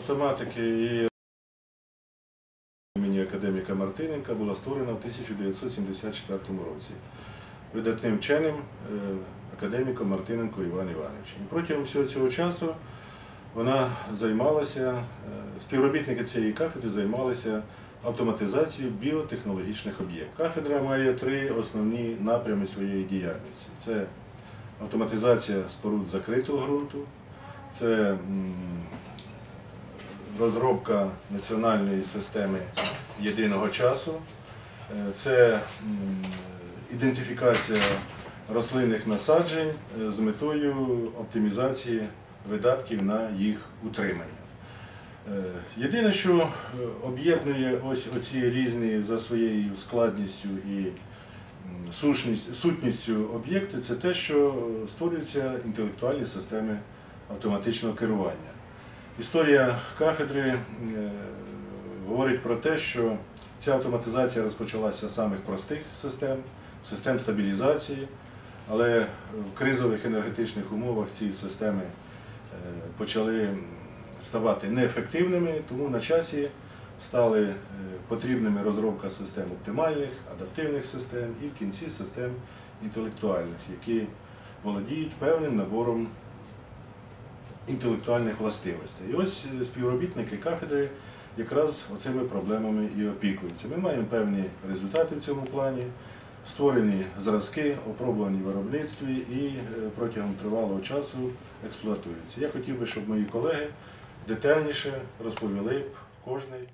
автоматики і імені академіка Мартиненка була створена в 1974 році видатним вченим е, академіком Мартиненко Іван Іванович. І протягом всього цього часу вона займалася, е, співробітники цієї кафедри займалися автоматизацією біотехнологічних об'єктів. Кафедра має три основні напрями своєї діяльності: це автоматизація споруд закритого ґрунту, це розробка національної системи єдиного часу, е, це ідентифікація рослинних насаджень е, з метою оптимізації видатків на їх утримання. Е, Єдине, що об'єднує ось оці різні за своєю складністю і сутністю об'єкти, це те, що створюються інтелектуальні системи автоматичного керування. Історія кафедри е, говорить про те, що ця автоматизація розпочалася з самих простих систем, систем стабілізації, але в кризових енергетичних умовах ці системи е, почали ставати неефективними, тому на часі стали е, потрібними розробка систем оптимальних, адаптивних систем і в кінці систем інтелектуальних, які володіють певним набором інтелектуальних властивостей. І ось е, співробітники кафедри якраз оцими проблемами і опікуються. Ми маємо певні результати в цьому плані, створені зразки, опробувані виробництві і е, протягом тривалого часу експлуатуються. Я хотів би, щоб мої колеги детальніше розповіли б кожний.